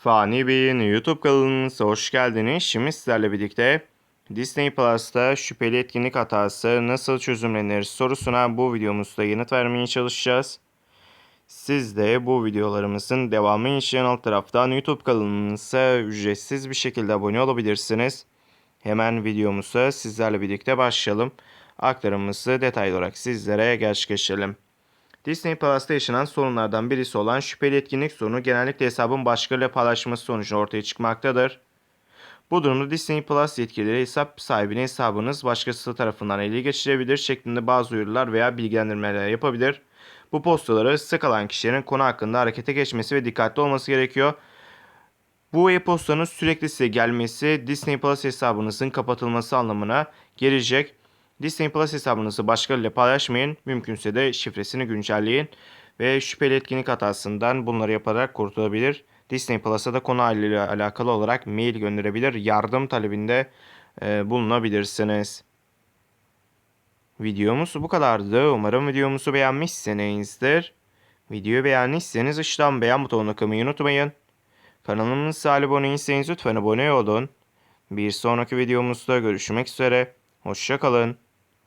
Fani Bey'in YouTube kanalınıza hoş geldiniz. Şimdi sizlerle birlikte Disney Plus'ta şüpheli etkinlik hatası nasıl çözümlenir sorusuna bu videomuzda yanıt vermeye çalışacağız. Siz de bu videolarımızın devamı için alt taraftan YouTube kanalımıza ücretsiz bir şekilde abone olabilirsiniz. Hemen videomuza sizlerle birlikte başlayalım. Aktarımımızı detaylı olarak sizlere gerçekleştirelim. Disney Plus'ta yaşanan sorunlardan birisi olan şüpheli etkinlik sorunu genellikle hesabın başkalarıyla paylaşması sonucu ortaya çıkmaktadır. Bu durumda Disney Plus yetkilileri hesap sahibine hesabınız başkası tarafından ele geçirebilir şeklinde bazı uyarılar veya bilgilendirmeler yapabilir. Bu postaları sık alan kişilerin konu hakkında harekete geçmesi ve dikkatli olması gerekiyor. Bu e-postanın sürekli size gelmesi Disney Plus hesabınızın kapatılması anlamına gelecek. Disney Plus hesabınızı başkalarıyla paylaşmayın. Mümkünse de şifresini güncelleyin. Ve şüpheli etkinlik hatasından bunları yaparak kurtulabilir. Disney Plus'a da konu ile alakalı olarak mail gönderebilir. Yardım talebinde e, bulunabilirsiniz. Videomuz bu kadardı. Umarım videomuzu beğenmişsinizdir. Videoyu beğendiyseniz aşağıdan beğen butonuna kılmayı unutmayın. Kanalımıza abone değilseniz lütfen abone olun. Bir sonraki videomuzda görüşmek üzere. Hoşçakalın.